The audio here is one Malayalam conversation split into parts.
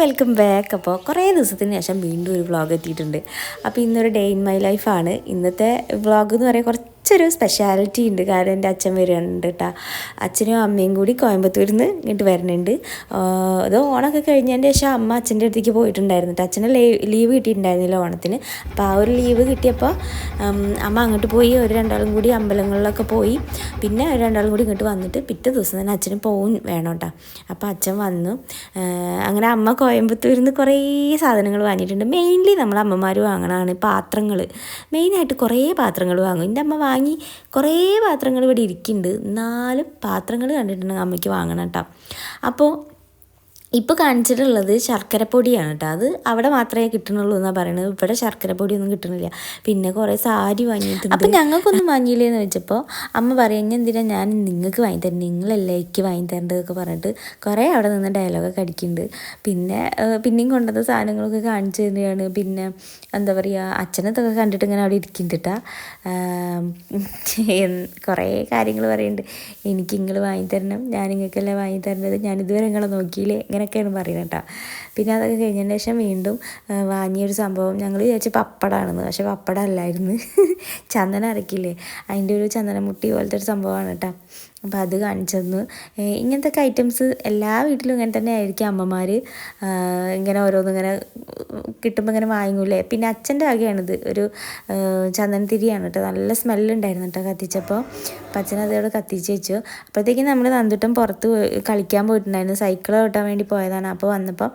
വെൽക്കം ബാക്ക് അപ്പോൾ കുറേ ദിവസത്തിന് ശേഷം വീണ്ടും ഒരു വ്ളോഗ് എത്തിയിട്ടുണ്ട്. അപ്പോൾ ഇന്നൊരു ഡേ ഇൻ മൈ ലൈഫാണ് ഇന്നത്തെ വ്ളോഗ് എന്ന് പറയാൻ കുറച്ചൊരു സ്പെഷ്യാലിറ്റി ഉണ്ട്. കാരണം എന്റെ അച്ഛൻ വരുന്നുണ്ട് കേട്ടോ അച്ഛനും അമ്മയും കൂടി കോയമ്പത്തൂരിൽ നിന്ന് ഇങ്ങോട്ട് വരുന്നുണ്ട്. അത് ഓണമൊക്കെ കഴിഞ്ഞതിന്റെ ശേഷം അമ്മ അച്ഛന്റെ അടുത്തേക്ക് പോയിട്ടുണ്ടായിരുന്നു കേട്ടോ അച്ഛനെ ലീവ് കിട്ടിയിട്ടുണ്ടായിരുന്നില്ല ഓണത്തിന്. അപ്പോൾ ആ ഒരു ലീവ് കിട്ടിയപ്പോൾ അമ്മ അങ്ങോട്ട് പോയി. ഒരു രണ്ടാളും കൂടി അമ്പലങ്ങളിലൊക്കെ പോയി. പിന്നെ ഒരു രണ്ടാളും കൂടി ഇങ്ങോട്ട് വന്നിട്ട് പിറ്റേ ദിവസം തന്നെ അച്ഛന് പോവും വേണം കേട്ടോ അപ്പോൾ അച്ഛൻ വന്നു. അങ്ങനെ അമ്മ കോയമ്പത്തൂരിൽ നിന്ന് കുറേ സാധനങ്ങൾ വാങ്ങിയിട്ടുണ്ട്. മെയിൻലി നമ്മൾ അമ്മമാർ വാങ്ങണതാണ് പാത്രങ്ങൾ മെയിനായിട്ട് കുറേ പാത്രങ്ങൾ വാങ്ങും. എന്റെ അമ്മ വാങ്ങി കുറേ പാത്രങ്ങൾ ഇവിടെ ഇരിക്കുന്നുണ്ട് നാല് പാത്രങ്ങൾ കണ്ടിട്ടുണ്ടെങ്കിൽ അമ്മയ്ക്ക് വാങ്ങണം കേട്ടോ അപ്പോൾ ഇപ്പോൾ കാണിച്ചിട്ടുള്ളത് ശർക്കരപ്പൊടിയാണ് കേട്ടോ അത് അവിടെ മാത്രമേ കിട്ടണുള്ളൂ എന്നാണ് പറയുന്നത് ഇവിടെ ശർക്കരപ്പൊടിയൊന്നും കിട്ടണില്ല പിന്നെ കുറേ സാരി വാങ്ങിയിട്ടുണ്ട്. അപ്പം ഞങ്ങൾക്കൊന്നും വാങ്ങിയില്ലേന്ന് വെച്ചപ്പോൾ അമ്മ പറയുന്ന എന്തിനാ ഞാൻ നിങ്ങൾക്ക് വാങ്ങി തരുന്നത് നിങ്ങളല്ലേ എനിക്ക് വാങ്ങി തരേണ്ടതൊക്കെ പറഞ്ഞിട്ട് കുറേ അവിടെ നിന്ന് ഡയലോഗൊക്കെ അടിക്കുന്നുണ്ട്. പിന്നെ പിന്നെയും കൊണ്ടുവന്ന സാധനങ്ങളൊക്കെ കാണിച്ചു തന്നെയാണ് പിന്നെ എന്താ പറയുക അച്ഛനത്തൊക്കെ കണ്ടിട്ട് ഇങ്ങനെ അവിടെ ഇരിക്കുന്നുണ്ട് കുറേ കാര്യങ്ങൾ പറയുന്നുണ്ട് എനിക്ക് നിങ്ങൾ വാങ്ങി തരണം. ഞാൻ നിങ്ങൾക്കല്ലേ വാങ്ങി തരേണ്ടത്? ഞാൻ ഇതുവരെ നിങ്ങളെ നോക്കിയില്ലേ? ഇങ്ങനെയൊക്കെയാണ് പറയുന്നത് കേട്ടോ. പിന്നെ അതൊക്കെ കഴിഞ്ഞതിന് ശേഷം വീണ്ടും വാങ്ങിയൊരു സംഭവം ഞങ്ങൾ വിചാരിച്ചു പപ്പടമാണെന്ന് പക്ഷെ പപ്പടം അല്ലായിരുന്നു ചന്ദനം അരക്കില്ലേ? അതിന്റെ ഒരു ചന്ദനമുട്ടി പോലത്തെ ഒരു സംഭവമാണ് കേട്ടോ. അപ്പോൾ അത് കാണിച്ചെന്നു ഇങ്ങനത്തെ ഐറ്റംസ് എല്ലാ വീട്ടിലും ഇങ്ങനെ തന്നെ ആയിരിക്കും അമ്മമാർ ഇങ്ങനെ ഓരോന്നിങ്ങനെ കിട്ടുമ്പോൾ ഇങ്ങനെ വാങ്ങൂലേ പിന്നെ അച്ഛന്റെ വകയാണിത്. ഒരു ചന്ദനത്തിരിയാണ് കേട്ടോ. നല്ല സ്മെല്ലുണ്ടായിരുന്നു കേട്ടോ കത്തിച്ചപ്പോൾ അപ്പം അച്ഛൻ അതോടെ കത്തിച്ച് വെച്ചു. അപ്പോഴത്തേക്കും നമ്മൾ നന്ദുട്ടൻ പുറത്ത് കളിക്കാൻ പോയിട്ടുണ്ടായിരുന്നു. സൈക്കിൾ ഓട്ടാൻ വേണ്ടി പോയതാണ്. അപ്പോൾ വന്നപ്പോൾ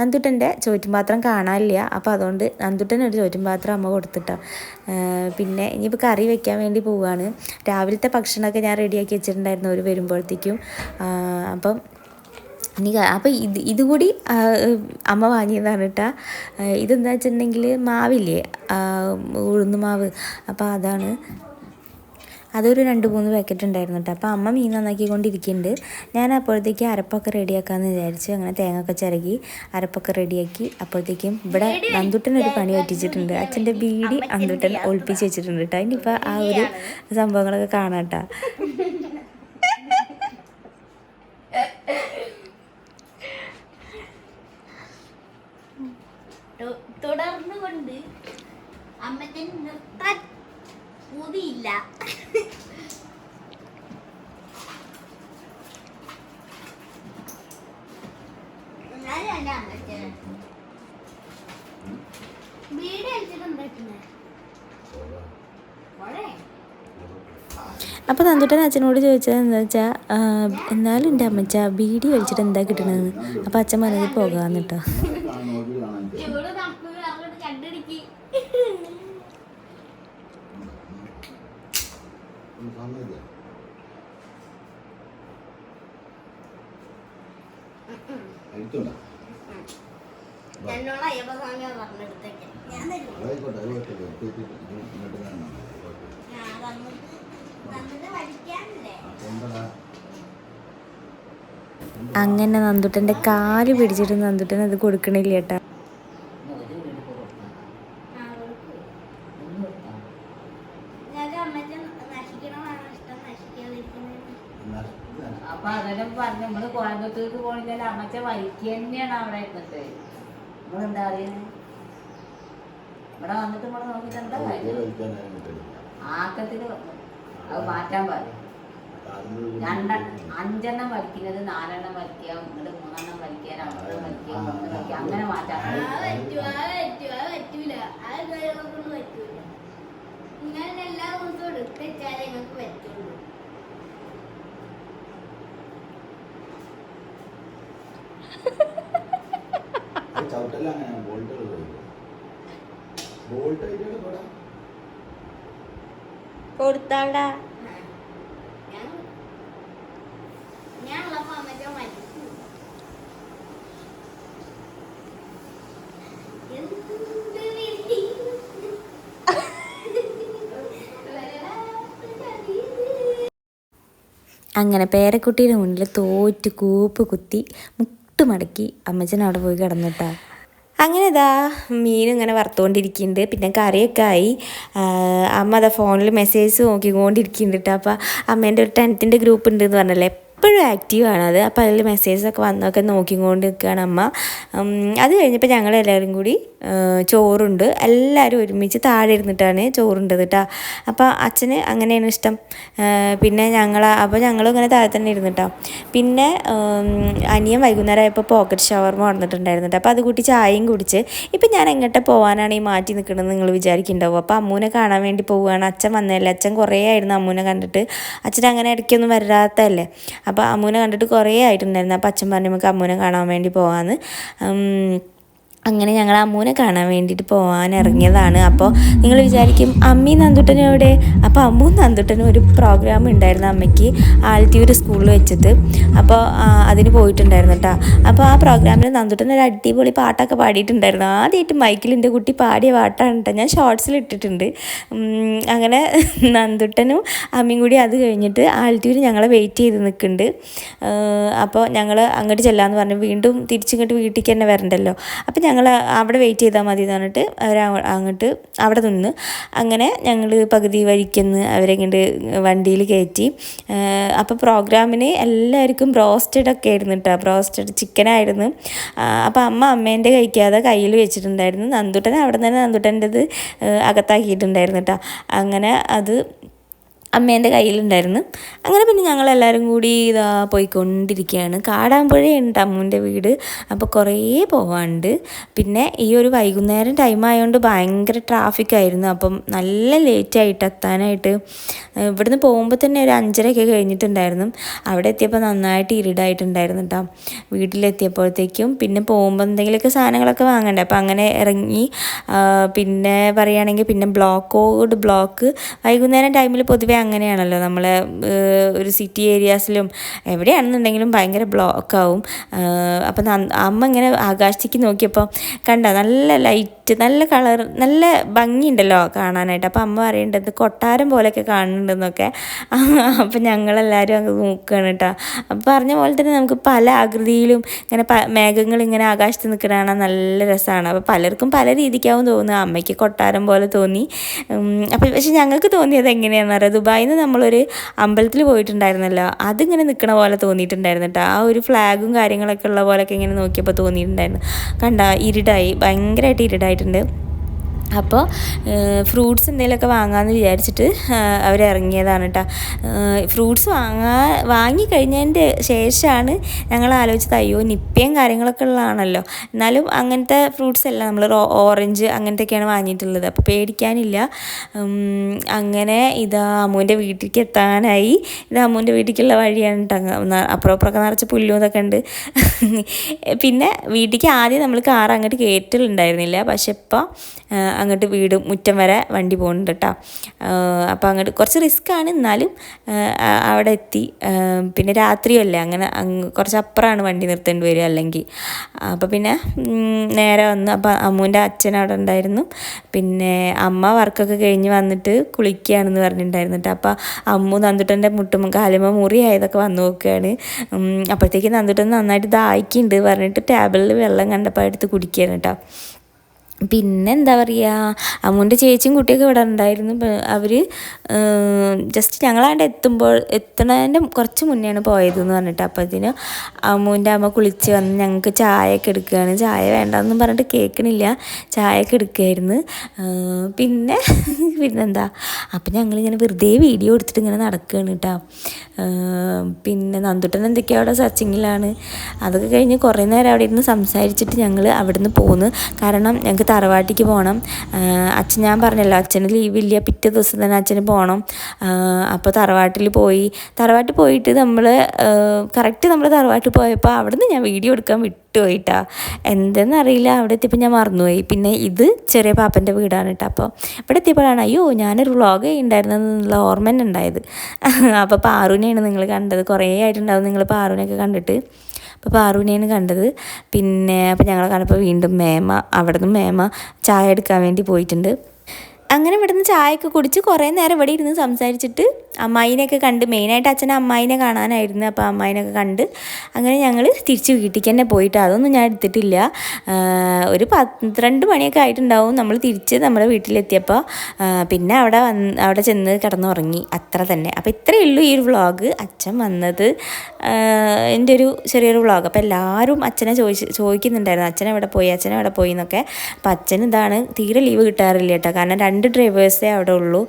നന്ദുട്ടന്റെ ചോറ്റുപാത്രം കാണാനില്ല. അപ്പോൾ അതുകൊണ്ട് നന്ദുട്ടൻ ഒരു ചോറ്റുപാത്രം അമ്മ കൊടുത്തിട്ടോ. പിന്നെ ഇനിയിപ്പോൾ കറി വെക്കാൻ വേണ്ടി പോവുകയാണ് രാവിലത്തെ ഭക്ഷണമൊക്കെ ഞാൻ റെഡിയാക്കി വെച്ചിട്ടുണ്ടായിരുന്നു. അവർ വരുമ്പോഴത്തേക്കും. അപ്പം ഇനി അപ്പോൾ ഇത് ഇതുകൂടി അമ്മ വാങ്ങിയതാണ് കേട്ടോ ഇതെന്താ വെച്ചിട്ടുണ്ടെങ്കിൽ മാവില്ലേ? ഉഴുന്ന് മാവ്. അപ്പോൾ അതാണ്. അതൊരു രണ്ട് മൂന്ന് പാക്കറ്റ് ഉണ്ടായിരുന്നു കേട്ടോ അപ്പോൾ അമ്മ മീൻ നന്നാക്കിക്കൊണ്ടിരിക്കുന്നുണ്ട് ഞാൻ അപ്പോഴത്തേക്ക് അരപ്പൊക്കെ റെഡിയാക്കാമെന്ന് വിചാരിച്ചു അങ്ങനെ തേങ്ങ ഒക്കെ ചിരകി അരപ്പൊക്കെ റെഡിയാക്കി അപ്പോഴത്തേക്കും ഇവിടെ നന്ദുട്ടൻ ഒരു പണി പറ്റിച്ചിട്ടുണ്ട്. അച്ഛന്റെ ബീഡി അന്തുട്ടൻ ഒളിപ്പിച്ച് വെച്ചിട്ടുണ്ട് കേട്ടോ ഇനിയിപ്പോൾ ആ ഒരു സംഭവങ്ങളൊക്കെ കാണാം കേട്ടോ തുടർന്നുകൊണ്ട് അമ്മത്തെ നിർത്താൻ പൂതിയില്ല. അപ്പോൾ നന്ദുട്ടൻ അച്ഛനോട് ചോദിച്ചത് എന്താ വെച്ചാൽ എന്നാലും എന്റെ അമ്മച്ച ബീഡി വലിച്ചിട്ട് എന്താ കിട്ടണമെന്ന് അപ്പോൾ അച്ഛൻ പറഞ്ഞത് പോകാമെന്ന് കേട്ടോ ചൂട് നമുക്ക് അങ്ങോട്ട് കണ്ടിടിക്ക് എന്നോട് അയ്യപ്പ സ്വാമി പറഞ്ഞെടുത്തേക്ക്. ഞാൻ തരും. ഞാൻ തന്നിട്ട് തന്നിട്ട് വലിക്കാനല്ലേ അങ്ങനെ നന്ദുട്ടന്റെ കാൽ പിടിച്ചിട്ട് നന്ദുട്ടൻ അത് കൊടുക്കണില്ല കേട്ടോ ഞങ്ങൾക്ക് അമ്മയ്ക്ക് നശിക്കണമാണ് ഇഷ്ടം നശിക്കാതിരിക്കുന്നത് അപ്പൊ അതെല്ലാം പറഞ്ഞു നമ്മൾ കോയമ്പത്തൂർക്ക് പോണെങ്കിൽ വഴിക്ക് തന്നെയാണ് അവിടെ ഇരുന്നിട്ട് നമ്മളെന്താ അറിയുന്നത് ഇവിടെ വന്നിട്ട് ഇവിടെ എന്താ കാര്യം? ആക്കത്തിന് അത് മാറ്റാൻ പറയും രണ്ട അഞ്ചെണ്ണം വലിക്കുന്നത് നാലെണ്ണം വലിക്കുക ഇങ്ങോട്ട് മൂന്നെണ്ണം വലിക്കുക രണ്ടെണ്ണം വലിക്കുക വലിക്കുക. അങ്ങനെ മാറ്റാൻ പറ്റൂല. എല്ലാ ദിവസവും എടുത്ത് വെച്ചാലേ ഞങ്ങൾക്ക് പറ്റുള്ളൂ. കൊടുത്താടാ? അങ്ങനെ പേരക്കുട്ടിയുടെ മുന്നിൽ തോറ്റ് കൂപ്പ് കുത്തി. മുട്ട് മടക്കി അമ്മച്ചൻ അവിടെ പോയി കിടന്നിട്ടാ. അങ്ങനെ ഇതാ മീൻ ഇങ്ങനെ വറുത്തുകൊണ്ടിരിക്കുന്നുണ്ട് പിന്നെ കറിയൊക്കെ ആയി. അമ്മ അതാ ഫോണിൽ മെസ്സേജ് നോക്കിക്കൊണ്ടിരിക്കുന്നുണ്ട് അപ്പോൾ അമ്മേന്റെ ഒരു ടെൻത്തിന്റെ ഗ്രൂപ്പ് ഉണ്ട് എന്ന് പറഞ്ഞല്ലേ? എപ്പോഴും ആക്റ്റീവാണ് അത് അപ്പോൾ അതിൽ മെസ്സേജസൊക്കെ വന്നൊക്കെ നോക്കിക്കൊണ്ട് നിൽക്കുകയാണ് അമ്മ അത് കഴിഞ്ഞപ്പോൾ ഞങ്ങളെല്ലാവരും കൂടി ചോറുണ്ട്. എല്ലാവരും ഒരുമിച്ച് താഴെ ഇരുന്നിട്ടാണ് ചോറുണ്ടത് കേട്ടോ അപ്പോൾ അച്ഛന് അങ്ങനെയാണ് ഇഷ്ടം. പിന്നെ ഞങ്ങൾ അപ്പോൾ ഞങ്ങളും ഇങ്ങനെ താഴെ തന്നെ ഇരുന്നിട്ടോ. പിന്നെ അനിയൻ വൈകുന്നേരം ആയപ്പോൾ പോക്കറ്റ് ഷവർമ വന്നിട്ടുണ്ടായിരുന്നു കേട്ടോ അപ്പോൾ അത് കൂട്ടി ചായയും കുടിച്ച്. ഇപ്പം ഞാൻ എങ്ങോട്ട് പോകാനാണ് ഈ മാറ്റി നിൽക്കണമെന്ന് നിങ്ങൾ വിചാരിക്കുന്നുണ്ടാവും? അപ്പോൾ അമ്മൂനെ കാണാൻ വേണ്ടി പോവുകയാണ്. അച്ഛൻ വന്നതല്ലേ? അച്ഛൻ കുറേ ആയിരുന്നു അമ്മൂനെ കണ്ടിട്ട്. അച്ഛൻ അങ്ങനെ ഇടയ്ക്കൊന്നും വരാത്തതല്ലേ? അപ്പോൾ അമ്മൂനെ കണ്ടിട്ട് കുറേ ആയിട്ടുണ്ടായിരുന്നു. അപ്പോൾ അച്ഛൻ പറഞ്ഞു നമുക്ക് അമ്മൂനെ കാണാൻ വേണ്ടി പോകാമെന്ന്. അങ്ങനെ ഞങ്ങൾ അമ്മൂനെ കാണാൻ വേണ്ടിയിട്ട് പോകാൻ ഇറങ്ങിയതാണ്. അപ്പോൾ നിങ്ങൾ വിചാരിക്കും അമ്മി നന്ദുട്ടനും എവിടെ? അപ്പോൾ അമ്മൂ നന്ദുട്ടനും ഒരു പ്രോഗ്രാം ഉണ്ടായിരുന്നു അമ്മയ്ക്ക് ആലത്തിയൂർ സ്കൂളിൽ വെച്ചിട്ട്. അപ്പോൾ അതിന് പോയിട്ടുണ്ടായിരുന്നു കേട്ടോ അപ്പോൾ ആ പ്രോഗ്രാമിൽ നന്ദുട്ടൻ ഒരു അടിപൊളി പാട്ടൊക്കെ പാടിയിട്ടുണ്ടായിരുന്നു. ആദ്യമായിട്ട് മൈക്കിൽ എന്റെ കുട്ടി പാടിയ പാട്ടാണ് കേട്ടോ ഞാൻ ഷോർട്സിൽ ഇട്ടിട്ടുണ്ട്. അങ്ങനെ നന്ദുട്ടനും അമ്മയും കൂടി അത് കഴിഞ്ഞിട്ട് ആലത്തിയൂർ ഞങ്ങളെ വെയിറ്റ് ചെയ്ത് നിൽക്കുന്നുണ്ട് അപ്പോൾ ഞങ്ങൾ അങ്ങോട്ട് ചെല്ലാമെന്ന് പറഞ്ഞു. വീണ്ടും തിരിച്ചിങ്ങോട്ട് വീട്ടിലേക്ക് തന്നെ വരണ്ടല്ലോ. അപ്പോൾ ഞങ്ങൾ അവിടെ വെയിറ്റ് ചെയ്താൽ മതി എന്ന് പറഞ്ഞിട്ട് അവർ അങ്ങോട്ട് അവിടെ നിന്ന് അങ്ങനെ ഞങ്ങൾ പകുതി വഴിക്കുന്ന് അവരെ കണ്ട് വണ്ടിയിൽ കയറ്റി അപ്പോൾ പ്രോഗ്രാമിന് എല്ലാവർക്കും ബ്രോസ്റ്റഡ് ഒക്കെ ആയിരുന്നു കേട്ടോ ബ്രോസ്റ്റഡ് ചിക്കനായിരുന്നു അപ്പോൾ അമ്മ അമ്മേന്റെ കഴിക്കാതെ കയ്യിൽ വെച്ചിട്ടുണ്ടായിരുന്നു. നന്ദുട്ടൻ അവിടെ നിന്ന് തന്നെ നന്ദുട്ടന്റെത് അകത്താക്കിയിട്ടുണ്ടായിരുന്നു കേട്ടോ അങ്ങനെ അത് അമ്മേന്റെ കയ്യിലുണ്ടായിരുന്നു. അങ്ങനെ പിന്നെ ഞങ്ങളെല്ലാവരും കൂടി ഇതാ പോയിക്കൊണ്ടിരിക്കുകയാണ്. കാടാമ്പുഴയുണ്ട് അമ്മൂന്റെ വീട്. അപ്പോൾ കുറേ പോവാണ്ട് പിന്നെ ഈ ഒരു വൈകുന്നേരം ടൈം ആയതുകൊണ്ട് ഭയങ്കര ട്രാഫിക് ആയിരുന്നു. അപ്പം നല്ല ലേറ്റായിട്ട് എത്താനായിട്ട് ഇവിടുന്ന് പോകുമ്പോൾ തന്നെ ഒരു അഞ്ചരയൊക്കെ കഴിഞ്ഞിട്ടുണ്ടായിരുന്നു. അവിടെ എത്തിയപ്പോൾ നന്നായിട്ട് ഇരുടായിട്ടുണ്ടായിരുന്നു കേട്ടോ വീട്ടിലെത്തിയപ്പോഴത്തേക്കും പിന്നെ പോകുമ്പോൾ എന്തെങ്കിലുമൊക്കെ സാധനങ്ങളൊക്കെ വാങ്ങണ്ടേ? അപ്പോൾ അങ്ങനെ ഇറങ്ങി പിന്നെ പറയുകയാണെങ്കിൽ പിന്നെ ബ്ലോക്കോട് ബ്ലോക്ക് വൈകുന്നേരം ടൈമിൽ പൊതുവെ അങ്ങനെയാണല്ലോ നമ്മൾ ഒരു സിറ്റി ഏരിയാസിലും എവിടെയാണെന്നുണ്ടെങ്കിലും ഭയങ്കര ബ്ലോക്കാവും അപ്പം അമ്മ ഇങ്ങനെ ആകാശത്തേക്ക് നോക്കിയപ്പോൾ കണ്ട നല്ല ലൈറ്റ് നല്ല കളർ നല്ല ഭംഗിയുണ്ടല്ലോ കാണാനായിട്ട്. അപ്പം അമ്മ പറയേണ്ടത് കൊട്ടാരം പോലെയൊക്കെ കാണുന്നുണ്ടെന്നൊക്കെ. അപ്പം ഞങ്ങളെല്ലാവരും അങ്ങ് നോക്കുകയാണ് കേട്ടോ അപ്പം പറഞ്ഞ പോലെ തന്നെ നമുക്ക് പല ആകൃതിയിലും ഇങ്ങനെ പ മേഘങ്ങൾ ഇങ്ങനെ ആകാശത്ത് നിൽക്കണ നല്ല രസമാണ് അപ്പോൾ പലർക്കും പല രീതിക്കാവും തോന്നുക അമ്മയ്ക്ക് കൊട്ടാരം പോലെ തോന്നി. അപ്പം പക്ഷെ ഞങ്ങൾക്ക് തോന്നിയത് എങ്ങനെയാണെന്ന് അറിയാം? ദുബായിൽ നിന്ന് നമ്മളൊരു അമ്പലത്തിൽ പോയിട്ടുണ്ടായിരുന്നല്ലോ അതിങ്ങനെ നിൽക്കണ പോലെ തോന്നിയിട്ടുണ്ടായിരുന്നു കേട്ടോ ആ ഒരു ഫ്ലാഗും കാര്യങ്ങളൊക്കെ ഉള്ള പോലെയൊക്കെ ഇങ്ങനെ നോക്കിയപ്പോൾ തോന്നിയിട്ടുണ്ടായിരുന്നു. കണ്ട ഇരുടായി. ഭയങ്കരമായിട്ട് ഇരുടായിട്ടുണ്ട്. അപ്പോൾ ഫ്രൂട്ട്സ് എന്തെങ്കിലുമൊക്കെ വാങ്ങാമെന്ന് വിചാരിച്ചിട്ട് അവർ ഇറങ്ങിയതാണ് കേട്ടോ ഫ്രൂട്ട്സ് വാങ്ങാ വാങ്ങിക്കഴിഞ്ഞതിന്റെ ശേഷമാണ് ഞങ്ങൾ ആലോചിച്ചത് അയ്യോ നിപ്പയും കാര്യങ്ങളൊക്കെ ഉള്ളതാണല്ലോ. എന്നാലും അങ്ങനത്തെ ഫ്രൂട്ട്സ് അല്ല നമ്മൾ ഓറഞ്ച് അങ്ങനത്തെയൊക്കെയാണ് വാങ്ങിയിട്ടുള്ളത്. അപ്പോൾ പേടിക്കാനില്ല. അങ്ങനെ ഇത് അമ്മുവിന്റെ വീട്ടിലേക്ക് എത്താനായി. ഇത് അമ്മുവിന്റെ വീട്ടിലേക്കുള്ള വഴിയാണ് കേട്ടോ അപ്പുറപ്പുറമൊക്കെ നിറച്ച് പുല്ലും ഇതൊക്കെ ഉണ്ട്. പിന്നെ വീട്ടിലേക്ക് ആദ്യം നമ്മൾ കാർ അങ്ങോട്ട് കയറ്റലുണ്ടായിരുന്നില്ല പക്ഷെ ഇപ്പോൾ അങ്ങോട്ട് വീട് മുറ്റം വരെ വണ്ടി പോകുന്നുണ്ട് കേട്ടോ. അപ്പോൾ അങ്ങോട്ട് കുറച്ച് റിസ്ക്കാണ് എന്നാലും അവിടെ എത്തി. പിന്നെ രാത്രിയല്ലേ അങ്ങനെ അങ്ങ് കുറച്ച് അപ്പുറമാണ് വണ്ടി നിർത്തേണ്ടി വരിക അല്ലെങ്കിൽ. അപ്പോൾ പിന്നെ നേരെ വന്നു അപ്പോൾ അമ്മുവിന്റെ അച്ഛൻ അവിടെ ഉണ്ടായിരുന്നു. പിന്നെ അമ്മ വർക്കൊക്കെ കഴിഞ്ഞ് വന്നിട്ട് കുളിക്കുകയാണെന്ന് പറഞ്ഞിട്ടുണ്ടായിരുന്നു കേട്ടോ. അപ്പോൾ അമ്മു നന്ദുട്ടന്റെ മുട്ടും കാലുമ മുറിയായതൊക്കെ വന്നു നോക്കുകയാണ്. അപ്പോഴത്തേക്ക് നന്ദുട്ടൻ നന്നായിട്ട് ദാഹിക്കുന്നുണ്ട് പറഞ്ഞിട്ട് ടേബിളിൽ വെള്ളം കണ്ടപ്പോൾ എടുത്ത് കുടിക്കുകയാണ് കേട്ടോ. പിന്നെ എന്താ പറയുക അമ്മുന്റെ ചേച്ചിയും കുട്ടിയൊക്കെ ഇവിടെ ഉണ്ടായിരുന്നു. അവർ ജസ്റ്റ് ഞങ്ങളാണ്ട് എത്തുമ്പോൾ എത്തുന്നതിന്റെ കുറച്ച് മുന്നെയാണ് പോയത് എന്ന് പറഞ്ഞിട്ട്. അപ്പോഴത്തേന് അമ്മൂന്റെ അമ്മ കുളിച്ച് വന്ന് ഞങ്ങൾക്ക് ചായയൊക്കെ എടുക്കുകയാണ്. ചായ വേണ്ടെന്നും പറഞ്ഞിട്ട് കേൾക്കണില്ല. ചായയൊക്കെ എടുക്കുകയായിരുന്നു. പിന്നെ പിന്നെന്താ? അപ്പം ഞങ്ങളിങ്ങനെ വെറുതെ വീഡിയോ എടുത്തിട്ട് ഇങ്ങനെ നടക്കുകയാണ് കേട്ടോ. പിന്നെ നന്ദുട്ടൻ എന്തൊക്കെയോ അവിടെ സച്ചിങ്ങിലാണ്? അതൊക്കെ കഴിഞ്ഞ് കുറേ നേരം അവിടെ ഇരുന്ന് സംസാരിച്ചിട്ട് ഞങ്ങൾ അവിടെ നിന്ന് പോന്ന്. കാരണം ഞങ്ങൾക്ക് തറവാട്ടിക്ക് പോകണം അച്ഛൻ ഞാൻ പറഞ്ഞല്ലോ അച്ഛന് ലീവില്ല പിറ്റേ ദിവസം തന്നെ അച്ഛന് പോകണം അപ്പോൾ തറവാട്ടിൽ പോയി. തറവാട്ടിൽ പോയിട്ട് നമ്മൾ കറക്റ്റ് നമ്മൾ തറവാട്ടിൽ പോയപ്പോൾ അവിടെ നിന്ന് ഞാൻ വീഡിയോ എടുക്കാൻ വിട്ടുപോയിട്ടാ എന്തെന്നറിയില്ല അവിടെ എത്തിയപ്പോൾ ഞാൻ മറന്നുപോയി. പിന്നെ ഇത് ചെറിയ പാപ്പന്റെ വീടാണ് കേട്ടോ. അപ്പോൾ ഇവിടെ എത്തിയപ്പോഴാണ് അയ്യോ ഞാനൊരു വ്ളോഗ് ചെയ്യുന്നുണ്ടായിരുന്നുള്ള ഓർമ്മ തന്നെ ഉണ്ടായത്. അപ്പോൾ പാറുവിനെയാണ് നിങ്ങൾ കണ്ടത്. കുറേ ആയിട്ടുണ്ടാവും നിങ്ങൾ പാറുവിനെയൊക്കെ കണ്ടിട്ട്. അപ്പോൾ പാറുവിനെയാണ് കണ്ടത്. പിന്നെ അപ്പോൾ ഞങ്ങളെ കണ്ടപ്പോൾ വീണ്ടും മേമ അവിടെ നിന്ന് മേമ ചായ എടുക്കാൻ വേണ്ടി പോയിട്ടുണ്ട്. അങ്ങനെ ഇവിടുന്ന് ചായയൊക്കെ കുടിച്ച് കുറേ നേരം ഇവിടെ ഇരുന്ന് സംസാരിച്ചിട്ട് അമ്മായിനെയൊക്കെ കണ്ട് മെയിനായിട്ട് അച്ഛനെ അമ്മായിനെ കാണാനായിരുന്നു അപ്പോൾ അമ്മായിനെയൊക്കെ കണ്ട് അങ്ങനെ ഞങ്ങൾ തിരിച്ച് വീട്ടിലേക്ക് തന്നെ പോയിട്ട് അതൊന്നും ഞാൻ എടുത്തിട്ടില്ല. ഒരു പന്ത്രണ്ട് മണിയൊക്കെ ആയിട്ടുണ്ടാവും നമ്മൾ തിരിച്ച് നമ്മുടെ വീട്ടിലെത്തിയപ്പോൾ. പിന്നെ അവിടെ വന്ന് അവിടെ ചെന്ന് കിടന്നുറങ്ങി അത്ര തന്നെ. അപ്പോൾ ഇത്രയേ ഉള്ളൂ ഈ ഒരു വ്ളോഗ്. അച്ഛൻ വന്നത് എന്റെ ഒരു ചെറിയൊരു വ്ളോഗ്. അപ്പോൾ എല്ലാവരും അച്ഛനെ ചോദിച്ച് ചോദിക്കുന്നുണ്ടായിരുന്നു. അച്ഛൻ എവിടെ പോയി? അച്ഛൻ എവിടെ പോയി എന്നൊക്കെ. അപ്പോൾ അച്ഛൻ ഇതാണ് തീരെ ലീവ് കിട്ടാറില്ല കേട്ടോ. കാരണം രണ്ട് ഡ്രൈവേഴ്സേ അവിടെ ഉള്ളൂ.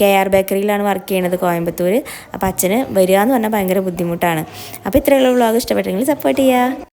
കെ ആർ ബേക്കറിയിലാണ് വർക്ക് ചെയ്യണത് കോയമ്പത്തൂർ അപ്പോൾ അച്ഛന് വരിക എന്ന് പറഞ്ഞാൽ ഭയങ്കര ബുദ്ധിമുട്ടാണ്. അപ്പോൾ ഇത്രയുള്ള വ്ളോഗ് ഇഷ്ടപ്പെട്ടെങ്കിൽ സപ്പോർട്ട് ചെയ്യുക